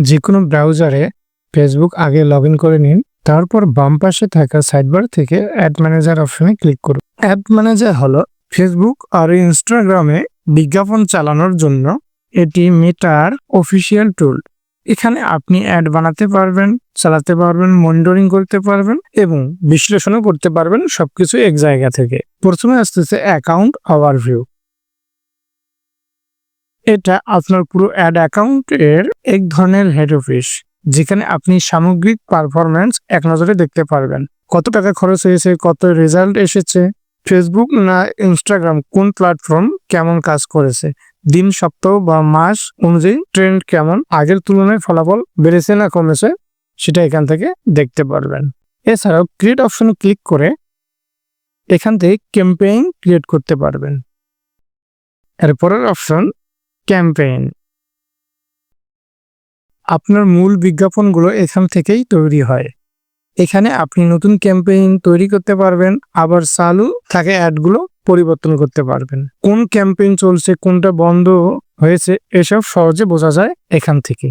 যে কোনো ব্রাউজারে ফেসবুক আগে লগ ইন করে নিন, তারপর বাম পাশে থাকা সাইডবার থেকে অ্যাড ম্যানেজার অপশনে ক্লিক করুন। অ্যাড ম্যানেজার হলো ফেসবুক আর ইনস্টাগ্রামে বিজ্ঞাপন চালানোর জন্য এটি মেটার অফিসিয়াল টুল এখানে আপনি অ্যাড বানাতে পারবেন, চালাতে পারবেন মনিটরিং করতে পারবেন এবং বিশ্লেষণও করতে পারবেন সবকিছু এক জায়গা থেকে। প্রথমে আসতেছে অ্যাকাউন্ট ওভারভিউ এটা আপনার পুরো অ্যাড অ্যাকাউন্টের এক ধরনের হেড অফিস যেখানে আপনি সামগ্রিক পারফরমেন্স এক নজরে দেখতে পারবেন। কত টাকা খরচ হয়েছে, কত রেজাল্ট এসেছে ফেসবুক না ইনস্টাগ্রাম কোন প্ল্যাটফর্ম কেমন কাজ করেছে, দিন, সপ্তাহ বা মাস অনুযায়ী ট্রেন্ড কেমন, আগের তুলনায় ফলাফল বেড়েছে না কমেছে, সেটা এখান থেকে দেখতে পারবেন। এছাড়াও ক্রিয়েট অপশনে ক্লিক করে এখান থেকে ক্যাম্পেইন ক্রিয়েট করতে পারবেন। এরপরের অপশন ক্যাম্পেইন। আপনার মূল বিজ্ঞাপনগুলো এখান থেকেই তৈরি হয়। এখানে আপনি নতুন ক্যাম্পেইন তৈরি করতে পারবেন, আবার চালু থাকে অ্যাডগুলো পরিবর্তন করতে পারবেন। কোন ক্যাম্পেইন চলছে, কোনটা বন্ধ হয়েছে, এসব সহজে বোঝা যায় এখান থেকে।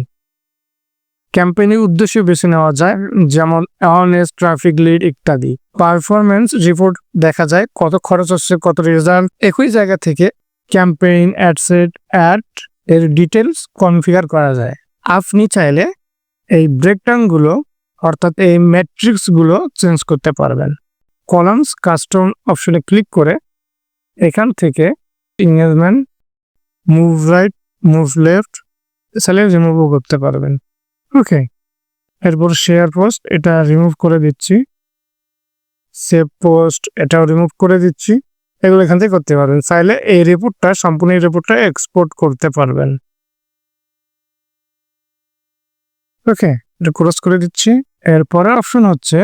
ক্যাম্পেইনের উদ্দেশ্য বেছে নেওয়া যায়, যেমন অ্যাওয়ারনেস ট্রাফিক লিড ইত্যাদি। পারফরমেন্স রিপোর্ট দেখা যায়, কত খরচ হচ্ছে, কত রেজাল্ট একই জায়গা থেকে ক্যাম্পেইন অ্যাডসেট অ্যাড এর ডিটেলস কনফিগার করা যায়। আপনি চাইলে এই ব্রেকডাউনগুলো অর্থাৎ এই ম্যাট্রিক্সগুলো চেঞ্জ করতে পারবেন। কলামস কাস্টম অপশনে ক্লিক করে এখান থেকে engagement move right move left চাইলে রিমুভও করতে পারবেন। ওকে এরপর শেয়ার পোস্ট এটা রিমুভ করে দিচ্ছি। সেভ পোস্ট এটাও রিমুভ করে দিচ্ছি। এগুলো এখান থেকে করতে পারবেন। চাইলে এই রিপোর্টটা সম্পূর্ণ এই রিপোর্টটা এক্সপোর্ট করতে পারবেন। ওকে এটা ক্রস করে দিচ্ছি। এরপরে অপশন হচ্ছে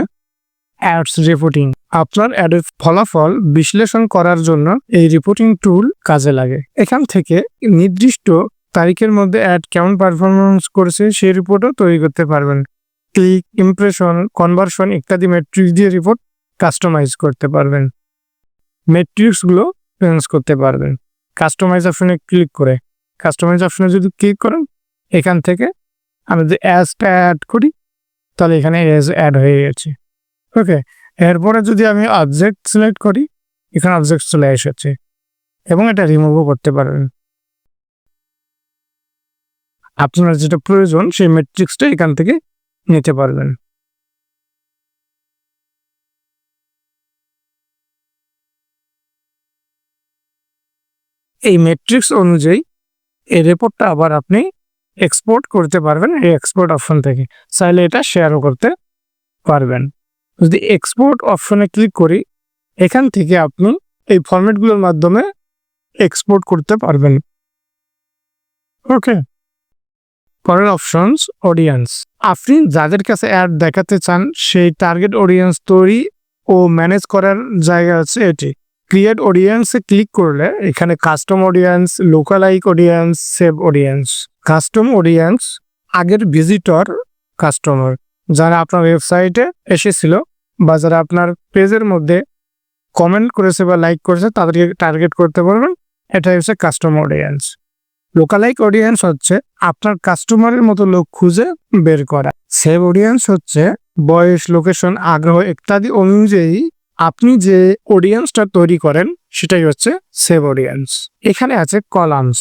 অ্যাডস রিপোর্টিং আপনার অ্যাডের ফলাফল বিশ্লেষণ করার জন্য এই রিপোর্টিং টুল কাজে লাগে। এখান থেকে নির্দিষ্ট তারিখের মধ্যে অ্যাড কেমন পারফরমেন্স করেছে সেই রিপোর্টও তৈরি করতে পারবেন। ক্লিক ইমপ্রেশন কনভার্সন ইত্যাদি ম্যাট্রিক্স দিয়ে রিপোর্ট কাস্টমাইজ করতে পারবেন। ম্যাট্রিক্সগুলো চেঞ্জ করতে পারবেন। কাস্টমাইজ অপশনে ক্লিক করে। কাস্টমাইজ অপশনে যদি ক্লিক করেন, এখান থেকে আমি যদি অ্যাজটা অ্যাড করি, তাহলে এখানে অ্যাজ অ্যাড হয়ে গেছে। ওকে, এরপরে যদি আমি অবজেক্ট সিলেক্ট করি, এখানে অবজেক্ট চলে এসেছে এবং এটা রিমুভও করতে পারেন আপনার যেটা প্রয়োজন, সেই ম্যাট্রিক্সটা এখান থেকে নিতে পারবেন। এই ম্যাট্রিক্স অনুযায়ী এই রিপোর্টটা আবার আপনি এক্সপোর্ট করতে পারবেন এই এক্সপোর্ট অপশন থেকে। চাইলে এটা শেয়ারও করতে পারবেন। যদি এক্সপোর্ট অপশনে ক্লিক করি, এখান থেকে আপনি এই ফরম্যাটগুলোর মাধ্যমে এক্সপোর্ট করতে পারবেন। ওকে পরের অপশনস অডিয়েন্স আপনি যাদের কাছে অ্যাড দেখাতে চান, সেই টার্গেট অডিয়েন্স তৈরি ও ম্যানেজ করার জায়গা আছে এটি। ক্রিয়েট অডিয়েন্সে ক্লিক করলে এখানে custom audience lookalike audience save audience custom audience আগের ভিজিটর কাস্টমার যারা আপনার ওয়েবসাইটে এসেছিল বা যারা আপনার পেজের মধ্যে কমেন্ট করেছে বা লাইক করেছে, তাদেরকে টার্গেট করতে পারবেন। এটা হচ্ছে কাস্টম অডিয়েন্স লোকালাইক অডিয়েন্স হচ্ছে আপনার কাস্টমারের মতো লোক খুঁজে বের করা। সেভ অডিয়েন্স হচ্ছে বয়স লোকেশন আগ্রহ ইত্যাদি অনুযায়ী আপনি যে অডিয়েন্সটা তৈরি করেন, সেটাই হচ্ছে সেভ অডিয়েন্স এখানে আছে কলামস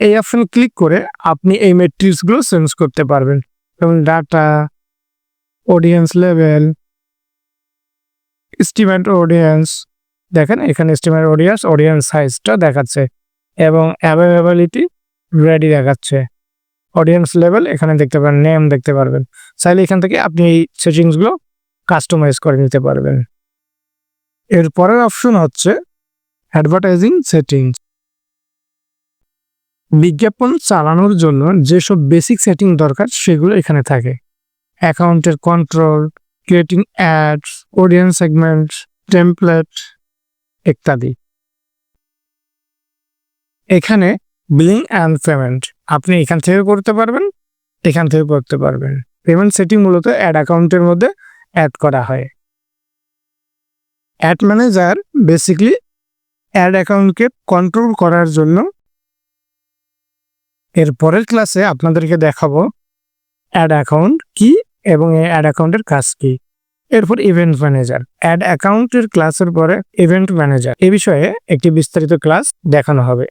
এই অপশন ক্লিক করে আপনি এই ম্যাট্রিক্সগুলো চেঞ্জ করতে পারবেন। যেমন data audience level estimate audience দেখেন, এখানে এস্টিমেট অডিয়েন্স অডিয়েন্স সাইজটা দেখাচ্ছে এবং অ্যাভেলেবিলিটি রেডি দেখাচ্ছে। অডিয়েন্স লেভেল এখানে দেখতে পারেন নেম দেখতে পারবেন। চাইলে এখান থেকে আপনি এই সেটিংসগুলো কাস্টমাইজ করে নিতে পারবেন। এর পরের অপশন হচ্ছে অ্যাডভার্টাইজিং সেটিংস বিজ্ঞাপন চালানোর জন্য যেসব বেসিক সেটিং দরকার সেগুলো এখানে থাকে। অ্যাকাউন্টের control creating ads audience segment template ইত্যাদি। এখানে বিলিং অ্যান্ড পেমেন্ট আপনি এখান থেকে করতে পারবেন, এখান থেকে করতে পারবেন। পেমেন্ট সেটিং মূলত অ্যাড অ্যাকাউন্টের মধ্যে অ্যাড করা হয়। অ্যাড ম্যানেজার বেসিকলি অ্যাড অ্যাকাউন্টকে কন্ট্রোল করার জন্য এর পরের ক্লাসে আপনাদেরকে দেখাবো অ্যাড অ্যাকাউন্ট কি এবং এই অ্যাড অ্যাকাউন্টের কাজ কি। এরপর ইভেন্ট ম্যানেজার অ্যাড অ্যাকাউন্টের ক্লাসের পরে ইভেন্ট ম্যানেজার এ বিষয়ে একটি বিস্তারিত ক্লাস দেখানো হবে।